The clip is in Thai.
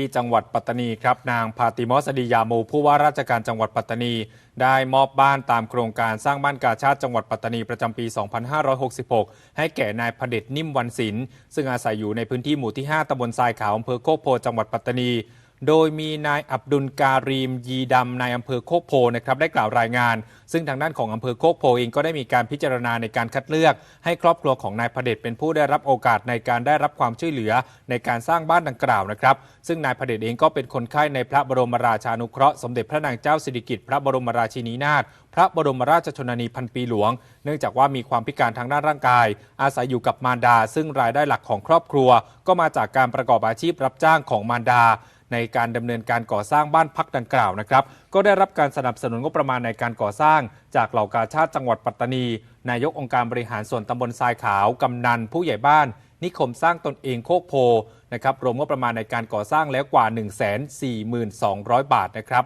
ที่จังหวัดปัตตานีครับนางพาติมอสดียาโมผู้ว่าราชการจังหวัดปัตตานี ได้มอบบ้านตามโครงการสร้างบ้านกาชาติจังหวัดปัตตานีประจำปี 2566 ให้แก่นายพเดชนิ่มวันศิลป์ซึ่งอาศัยอยู่ในพื้นที่หมู่ที่ 5ตำบลทรายขาวอำเภอโคกโพจังหวัดปัตตานี โดยมีนายอับดุลการีมยีดำนายอำเภอโคกโพนะครับได้กล่าวรายงาน ซึ่งทางด้านของอำเภอโคกโพเองก็ได้มีการพิจารณาในการคัดเลือก ให้ครอบครัวของนายพเดชเป็นผู้ได้รับโอกาสในการได้รับความช่วยเหลือในการสร้างบ้านดังกล่าวนะครับซึ่งนายพเดชเองก็เป็นคนไข้ในพระบรมราชานุเคราะห์สมเด็จพระนางเจ้าสิริกิติ์พระบรมราชินีนาถพระบรมราชชนนีพันปีหลวง เนื่องจากว่ามีความพิการทางด้านร่างกาย อาศัยอยู่กับมารดา ซึ่งรายได้หลักของครอบครัว ก็มาจากการประกอบอาชีพรับจ้างของมารดา ในการดำเนินการก่อสร้างบ้านพักดังกล่าวนะครับ ก็ได้รับการสนับสนุนงบประมาณในการก่อสร้าง จากเหล่ากาชาติจังหวัดปัตตานี นายกองค์การบริหารส่วนตำบลทรายขาวกำนันผู้ใหญ่บ้าน นิคมสร้างตนเองโคกโพนะครับรวมงบประมาณในการก่อสร้างแล้วกว่า 1 4 2 0 0 บาทนะครับ